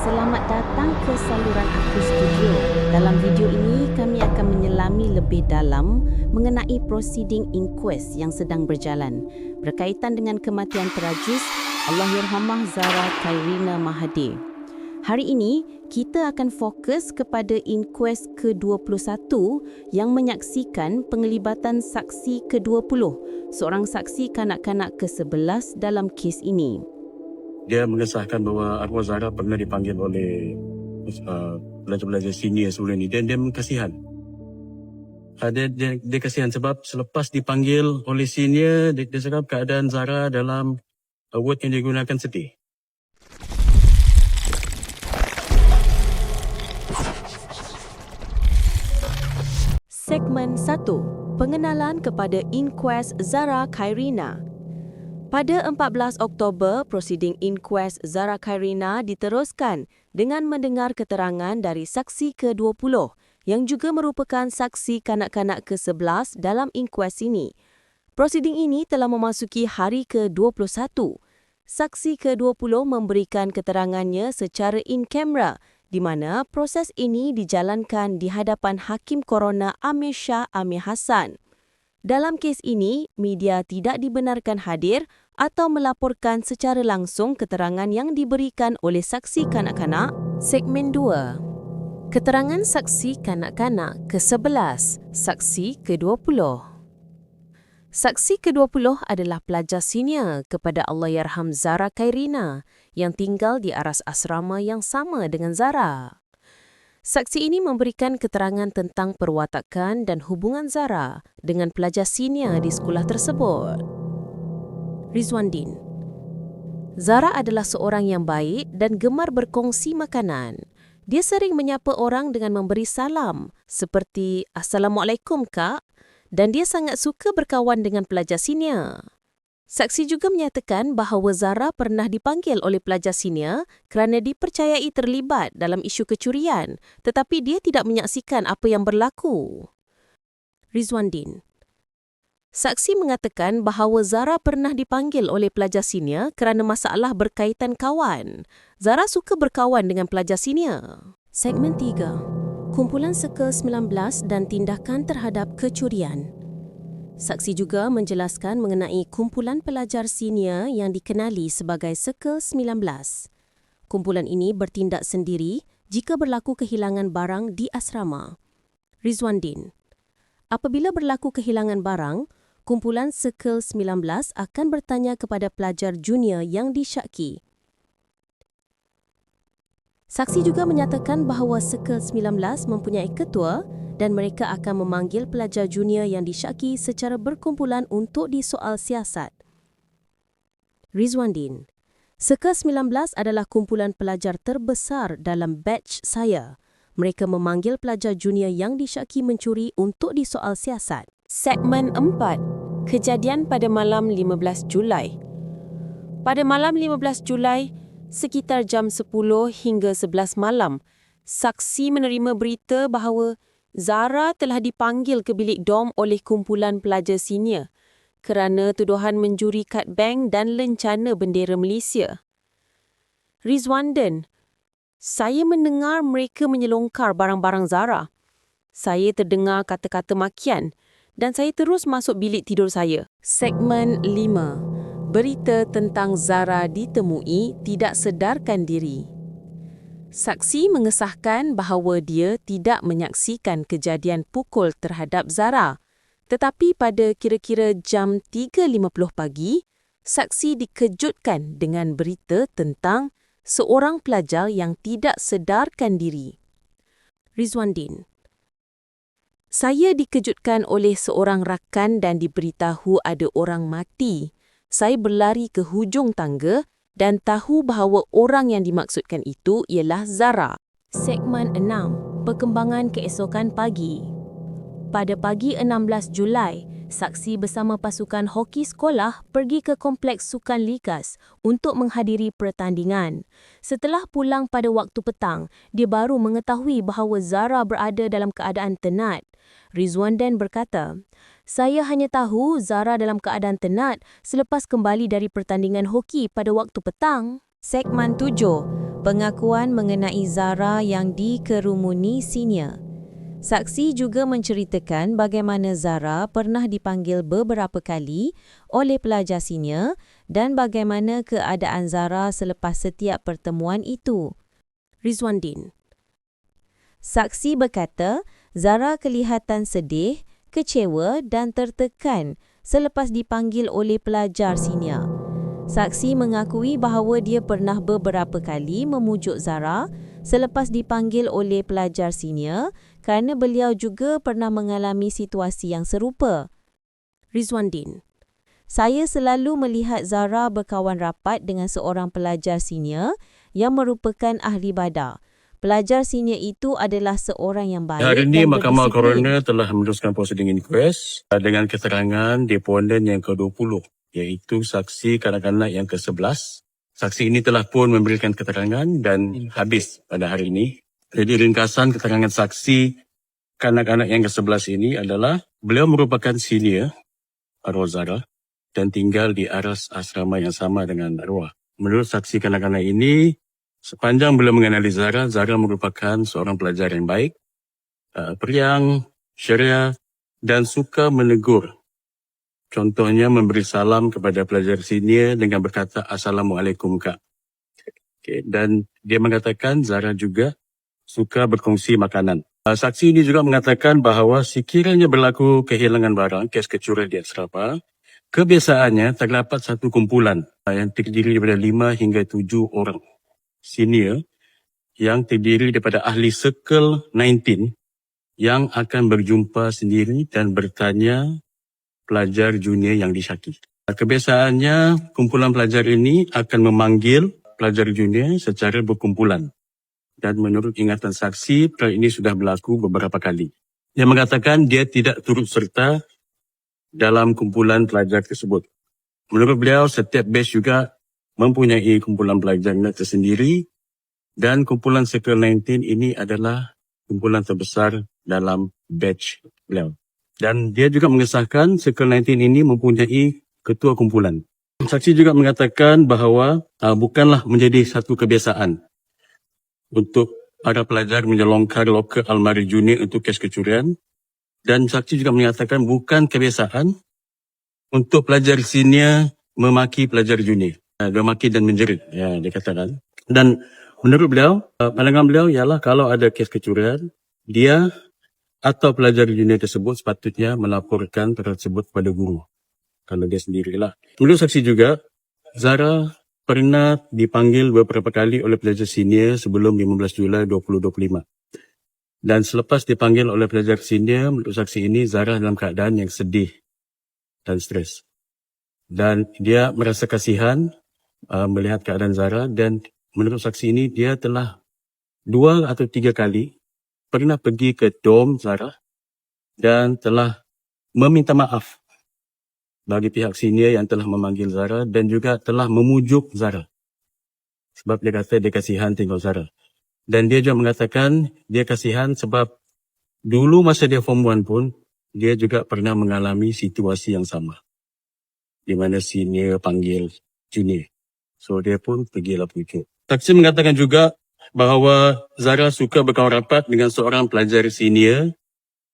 Selamat datang ke saluran Aku Studio. Dalam video ini, kami akan menyelami lebih dalam mengenai proceeding inquest yang sedang berjalan berkaitan dengan kematian terajus Allahyarhamah Zara Khairina Mahathir. Hari ini, kita akan fokus kepada inquest ke-21 yang menyaksikan penglibatan saksi ke-20, seorang saksi kanak-kanak ke-11 dalam kes ini. Dia mengesahkan bahawa arwah Zara pernah dipanggil oleh uh, pelajar-pelajar senior sebelum ini dan dia kasihan. Uh, dia, dia, dia kasihan sebab selepas dipanggil oleh senior, dia, dia cakap keadaan Zara dalam uh, word yang digunakan sedih. Segmen 1. Pengenalan kepada Inquest Zara Khairina. Pada 14 Oktober, prosiding inquest Zara Khairina diteruskan dengan mendengar keterangan dari saksi ke-20 yang juga merupakan saksi kanak-kanak ke-11 dalam inquest ini. Prosiding ini telah memasuki hari ke-21. Saksi ke-20 memberikan keterangannya secara in camera di mana proses ini dijalankan di hadapan Hakim Korona Amir Shah Amir Hassan. Dalam kes ini, media tidak dibenarkan hadir atau melaporkan secara langsung keterangan yang diberikan oleh saksi kanak-kanak. Segmen 2. Keterangan saksi kanak-kanak ke-11, saksi ke-20. Saksi ke-20 adalah pelajar senior kepada Allahyarham Zara Khairina yang tinggal di aras asrama yang sama dengan Zara. Saksi ini memberikan keterangan tentang perwatakan dan hubungan Zara dengan pelajar senior di sekolah tersebut. Rizwan Din Zara adalah seorang yang baik dan gemar berkongsi makanan. Dia sering menyapa orang dengan memberi salam seperti Assalamualaikum Kak dan dia sangat suka berkawan dengan pelajar senior. Saksi juga menyatakan bahawa Zara pernah dipanggil oleh pelajar senior kerana dipercayai terlibat dalam isu kecurian tetapi dia tidak menyaksikan apa yang berlaku. Rizwan Din Saksi mengatakan bahawa Zara pernah dipanggil oleh pelajar senior kerana masalah berkaitan kawan. Zara suka berkawan dengan pelajar senior. Segmen 3. Kumpulan Circle 19 dan tindakan terhadap kecurian. Saksi juga menjelaskan mengenai kumpulan pelajar senior yang dikenali sebagai Circle 19. Kumpulan ini bertindak sendiri jika berlaku kehilangan barang di asrama. Rizwan Din Apabila berlaku kehilangan barang, kumpulan Circle 19 akan bertanya kepada pelajar junior yang disyaki. Saksi juga menyatakan bahawa Circle 19 mempunyai ketua dan mereka akan memanggil pelajar junior yang disyaki secara berkumpulan untuk disoal siasat. Rizwan Din Seka 19 adalah kumpulan pelajar terbesar dalam batch saya. Mereka memanggil pelajar junior yang disyaki mencuri untuk disoal siasat. Segmen 4. Kejadian pada malam 15 Julai. Pada malam 15 Julai, sekitar jam 10 hingga 11 malam, saksi menerima berita bahawa Zara telah dipanggil ke bilik dom oleh kumpulan pelajar senior kerana tuduhan mencuri kad bank dan lencana bendera Malaysia. Rizwanden, saya mendengar mereka menyelongkar barang-barang Zara. Saya terdengar kata-kata makian dan saya terus masuk bilik tidur saya. Segmen 5. Berita tentang Zara ditemui tidak sedarkan diri. Saksi mengesahkan bahawa dia tidak menyaksikan kejadian pukul terhadap Zara. Tetapi pada kira-kira jam 3.50 pagi, saksi dikejutkan dengan berita tentang seorang pelajar yang tidak sedarkan diri. Rizwan Din Saya dikejutkan oleh seorang rakan dan diberitahu ada orang mati. Saya berlari ke hujung tangga dan tahu bahawa orang yang dimaksudkan itu ialah Zara. Segmen 6. Perkembangan keesokan pagi. Pada pagi 16 Julai, saksi bersama pasukan hoki sekolah pergi ke kompleks sukan likas untuk menghadiri pertandingan. Setelah pulang pada waktu petang, dia baru mengetahui bahawa Zara berada dalam keadaan tenat. Rizwan Dan berkata, saya hanya tahu Zara dalam keadaan tenat selepas kembali dari pertandingan hoki pada waktu petang. Segmen 7. pengakuan mengenai Zara yang dikerumuni senior. Saksi juga menceritakan bagaimana Zara pernah dipanggil beberapa kali oleh pelajar senior dan bagaimana keadaan Zara selepas setiap pertemuan itu. Rizwandin Saksi berkata, Zara kelihatan sedih, kecewa dan tertekan selepas dipanggil oleh pelajar senior. Saksi mengakui bahawa dia pernah beberapa kali memujuk Zara selepas dipanggil oleh pelajar senior kerana beliau juga pernah mengalami situasi yang serupa. Rizwandin Saya selalu melihat Zara berkawan rapat dengan seorang pelajar senior yang merupakan ahli badar. Pelajar senior itu adalah seorang yang baik Hari ini Mahkamah. Coroner telah meneruskan prosiding inquest uh, dengan keterangan deponden yang ke-20 iaitu saksi kanak-kanak yang ke-11. Saksi ini telah pun memberikan keterangan dan habis pada hari ini. Jadi ringkasan keterangan saksi kanak-kanak yang ke-11 ini adalah beliau merupakan senior arwah Zara dan tinggal di aras asrama yang sama dengan arwah. Menurut saksi kanak-kanak ini, sepanjang beliau mengenali Zara, Zara merupakan seorang pelajar yang baik, uh, periang, syariah dan suka menegur. Contohnya memberi salam kepada pelajar senior dengan berkata Assalamualaikum Kak. Okay. Dan dia mengatakan Zara juga suka berkongsi makanan. Uh, Saksi ini juga mengatakan bahawa sekiranya berlaku kehilangan barang, kes kecurian di asrama, kebiasaannya terdapat satu kumpulan uh, yang terdiri daripada lima hingga tujuh orang senior yang terdiri daripada ahli Circle 19 yang akan berjumpa sendiri dan bertanya pelajar junior yang disyaki. Kebiasaannya, kumpulan pelajar ini akan memanggil pelajar junior secara berkumpulan. Dan menurut ingatan saksi, perkara ini sudah berlaku beberapa kali. Dia mengatakan dia tidak turut serta dalam kumpulan pelajar tersebut. Menurut beliau, setiap batch juga mempunyai kumpulan pelajarnya tersendiri dan kumpulan Circle 19 ini adalah kumpulan terbesar dalam batch beliau. Dan dia juga mengesahkan Circle 19 ini mempunyai ketua kumpulan. Saksi juga mengatakan bahawa uh, bukanlah menjadi satu kebiasaan untuk para pelajar menyelongkar loker almari junior untuk kes kecurian. Dan saksi juga menyatakan bukan kebiasaan untuk pelajar senior memaki pelajar junior. Uh, memaki dan menjerit, ya, dia katakan. Dan menurut beliau, uh, pandangan beliau ialah kalau ada kes kecurian, dia atau pelajar junior tersebut sepatutnya melaporkan perkara tersebut kepada guru. Kalau dia sendirilah. Menurut saksi juga, Zara pernah dipanggil beberapa kali oleh pelajar senior sebelum 15 Julai 2025. Dan selepas dipanggil oleh pelajar senior, menurut saksi ini, Zara dalam keadaan yang sedih dan stres. Dan dia merasa kasihan uh, melihat keadaan Zara dan menurut saksi ini, dia telah dua atau tiga kali pernah pergi ke dom Zara dan telah meminta maaf bagi pihak senior yang telah memanggil Zara dan juga telah memujuk Zara. Sebab dia kata dia kasihan tengok Zara. Dan dia juga mengatakan dia kasihan sebab dulu masa dia form 1 pun dia juga pernah mengalami situasi yang sama. Di mana senior panggil junior. So dia pun pergilah pujuk. Saksi mengatakan juga bahawa Zara suka berkawan rapat dengan seorang pelajar senior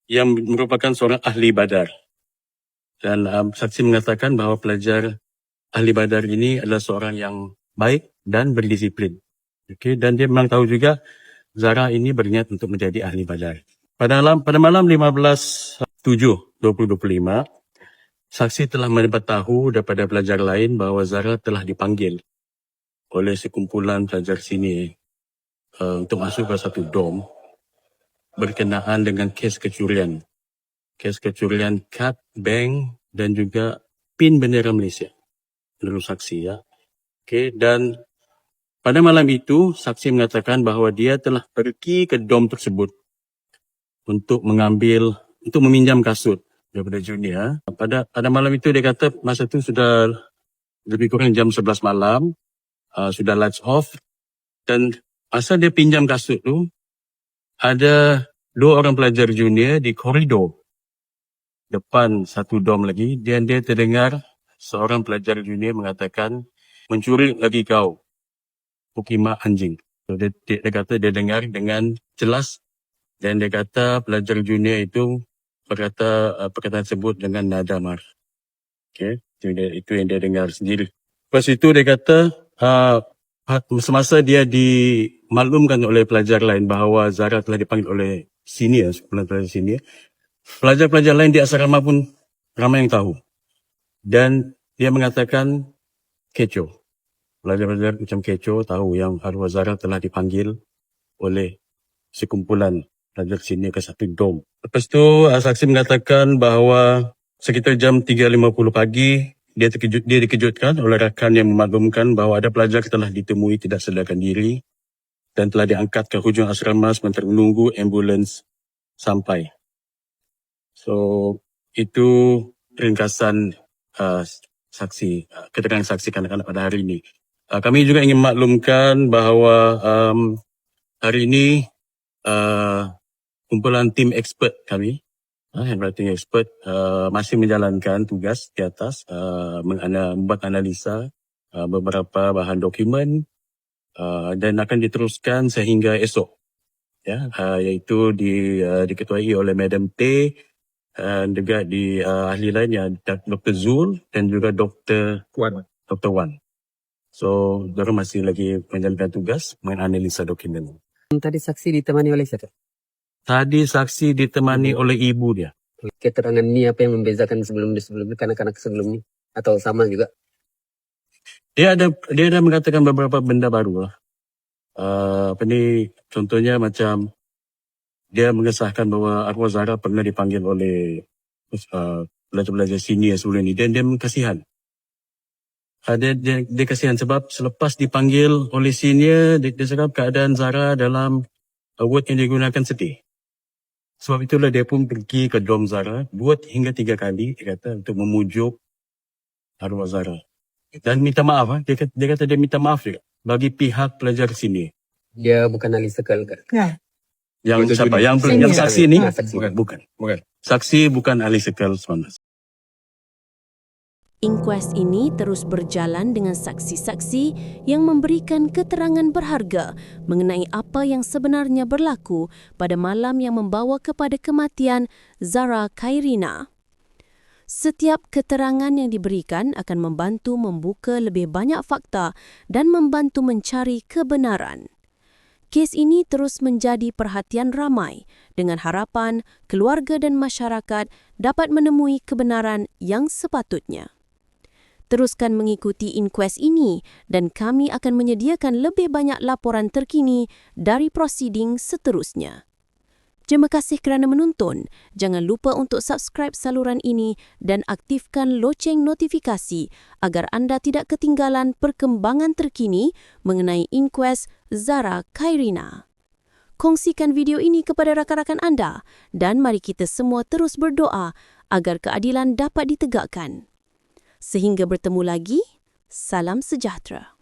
yang merupakan seorang ahli badar. Dan um, saksi mengatakan bahawa pelajar ahli badar ini adalah seorang yang baik dan berdisiplin. Okay, dan dia memang tahu juga Zara ini berniat untuk menjadi ahli badar. Pada malam, pada malam 15 7 2025, saksi telah mendapat tahu daripada pelajar lain bahawa Zara telah dipanggil oleh sekumpulan pelajar sini uh, untuk masuk ke satu dom berkenaan dengan kes kecurian. Kes kecurian kad, bank dan juga pin bendera Malaysia. Menurut saksi ya. Okay, dan pada malam itu, saksi mengatakan bahawa dia telah pergi ke dom tersebut untuk mengambil, untuk meminjam kasut daripada junior. Pada pada malam itu dia kata masa itu sudah lebih kurang jam 11 malam, uh, sudah lights off dan masa dia pinjam kasut tu ada dua orang pelajar junior di koridor depan satu dom lagi dan dia terdengar seorang pelajar junior mengatakan mencuri lagi kau Pukima anjing. So, dia, dia, dia kata dia dengar dengan jelas dan dia kata pelajar junior itu berkata uh, perkataan tersebut dengan nada marah. Okay. Itu, dia, itu yang dia dengar sendiri. Lepas itu dia kata uh, semasa dia dimaklumkan oleh pelajar lain bahawa Zara telah dipanggil oleh senior, pelajar senior, pelajar-pelajar lain di asrama pun ramai yang tahu. Dan dia mengatakan kecoh. Pelajar-pelajar macam kecoh tahu yang arwah Zara telah dipanggil oleh sekumpulan pelajar senior ke satu dom. Lepas tu uh, saksi mengatakan bahawa sekitar jam 3.50 pagi dia terkejut dia dikejutkan oleh rakan yang memaklumkan bahawa ada pelajar telah ditemui tidak sedarkan diri dan telah diangkat ke hujung asrama sementara menunggu ambulans sampai. So itu ringkasan uh, saksi uh, keterangan saksi kanak-kanak pada hari ini. Uh, kami juga ingin maklumkan bahawa um, hari ini uh, kumpulan tim expert kami uh, handwriting expert uh, masih menjalankan tugas di atas uh, mengana, membuat analisa uh, beberapa bahan dokumen uh, dan akan diteruskan sehingga esok ya uh, iaitu di uh, diketuai oleh Madam T dan juga di uh, ahli lain yang Dr. Zul dan juga Dr. Wan. Dr. Wan. So, mereka masih lagi menjalankan tugas menganalisa dokumen. Tadi saksi ditemani oleh siapa? Tadi saksi ditemani oleh ibu dia. Keterangan ini apa yang membezakan sebelum sebelumnya kanak-kanak sebelumnya atau sama juga? Dia ada dia ada mengatakan beberapa benda baru lah. Uh, apa ni contohnya macam dia mengesahkan bahawa arwah Zara pernah dipanggil oleh uh, pelajar-pelajar senior sebelum ini dan dia kasihan. Uh, dia, dia, dia kasihan sebab selepas dipanggil oleh senior, dia, dia cakap keadaan Zara dalam uh, word yang digunakan sedih. Sebab itulah dia pun pergi ke Dom Zara dua hingga tiga kali dia kata untuk memujuk arwah Zara. Dan minta maaf. Eh. Dia kata, dia kata dia minta maaf juga bagi pihak pelajar sini. Dia bukan ahli sekel ke? Ya. Yang siapa? Yang, yang, yang saksi ni? Ah, bukan. bukan. bukan. Saksi bukan ahli sekel sebenarnya. Inquest ini terus berjalan dengan saksi-saksi yang memberikan keterangan berharga mengenai apa yang sebenarnya berlaku pada malam yang membawa kepada kematian Zara Kairina. Setiap keterangan yang diberikan akan membantu membuka lebih banyak fakta dan membantu mencari kebenaran. Kes ini terus menjadi perhatian ramai dengan harapan keluarga dan masyarakat dapat menemui kebenaran yang sepatutnya. Teruskan mengikuti inkues ini dan kami akan menyediakan lebih banyak laporan terkini dari prosiding seterusnya. Terima kasih kerana menonton. Jangan lupa untuk subscribe saluran ini dan aktifkan loceng notifikasi agar anda tidak ketinggalan perkembangan terkini mengenai inkues Zara Khairina. Kongsikan video ini kepada rakan-rakan anda dan mari kita semua terus berdoa agar keadilan dapat ditegakkan. Sehingga bertemu lagi, salam sejahtera.